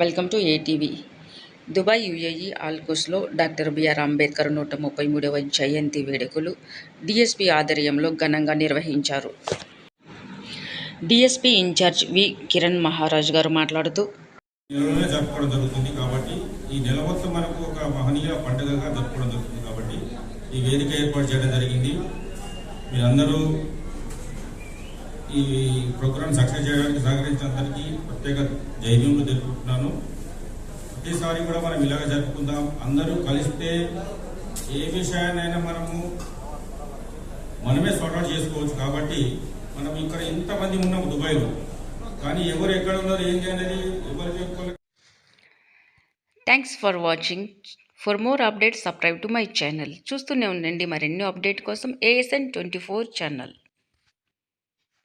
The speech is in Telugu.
Welcome to ATV. Dubai UAE ఆల్కోస్లో doctor BR Ambedkar నూట ముప్పై మూడవ జయంతి వేడుకలు డిఎస్పి ఆధ్వర్యంలో ఘనంగా నిర్వహించారు. DSP incharge V Kiran Maharaj గారు మాట్లాడుతూ నెలలోనే జరుపుకోవడం జరుగుతుంది కాబట్టి ఈ నెల మొత్తం మనకు ఒక మహనీయ పండుగగా జరుపుకోవడం జరుగుతుంది కాబట్టి ఈ వేదిక ఏర్పాటు చేయడం జరిగింది. మీరందరూ ఈ ప్రోగ్రామ్ సక్సెస్ చేయడానికి సహకరించినందరికీ ప్రత్యేక ధైర్యంలో జరుపుకుంటున్నాను ప్రతిసారి కూడా మనం ఇలాగ జరుపుకుందాం. అందరూ కలిస్తే ఏ విషయాన్నైనా మనము మనమే సార్ట్ అవుట్ చేసుకోవచ్చు కాబట్టి మనం ఇక్కడ ఇంతమంది ఉన్నాము దుబాయ్లో. కానీ ఎవరు ఎక్కడ ఉన్నారు ఏంటి అనేది ఎవరు చెప్పుకోలేదు. Thanks for watching for more updates subscribe to my channel చూస్తూనే ఉండండి మరెన్నో అప్డేట్ కోసం ఏఎస్ఎన్ ట్వంటీ ఫోర్ ఛానల్